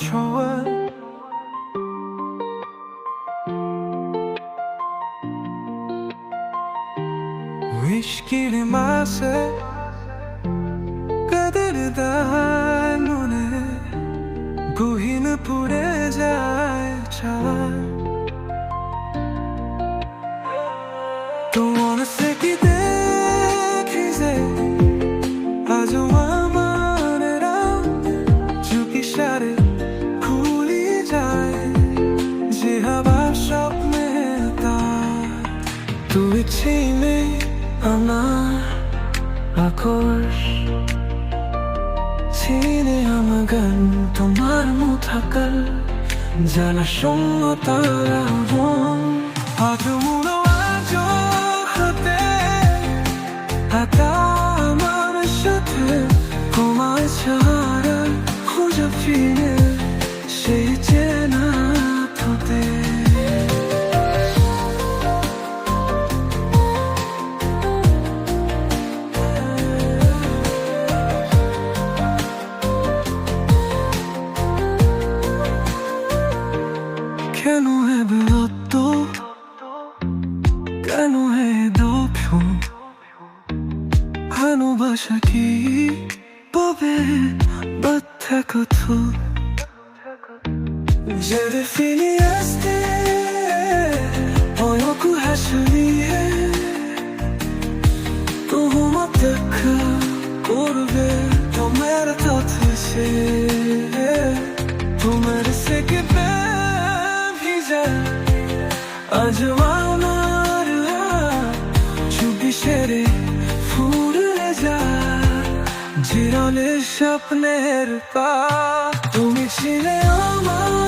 czuły Whisky limase কাদের দায় মনে গহীন পুড়ে যায় ছাড়া ছিলে আমার আকাশ। ছিলে আমার গান, তোমার মুথাকাল, জানা শূন্য তারা মন আজমুলো আজ হাতে হাতা কেন হে বিরক্ত কেন হে দক্ষ ভালোবাসা কি পাবে বাধ্যা কত J'avais fini à Acımalar Çünkü şeri ফুলে যায় জিরলে স্বপ্নের পা তুমি ছিলে আমার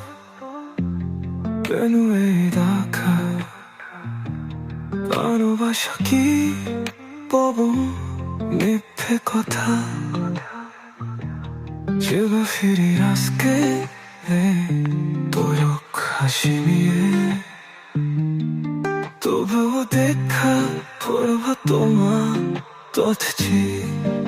pen 위에 닿아 바로 바샤기 뽀뽀 잎에 거다 제가 휘리라스케 도역하시미에 또 배워 데카 돌아와 또만 떠드지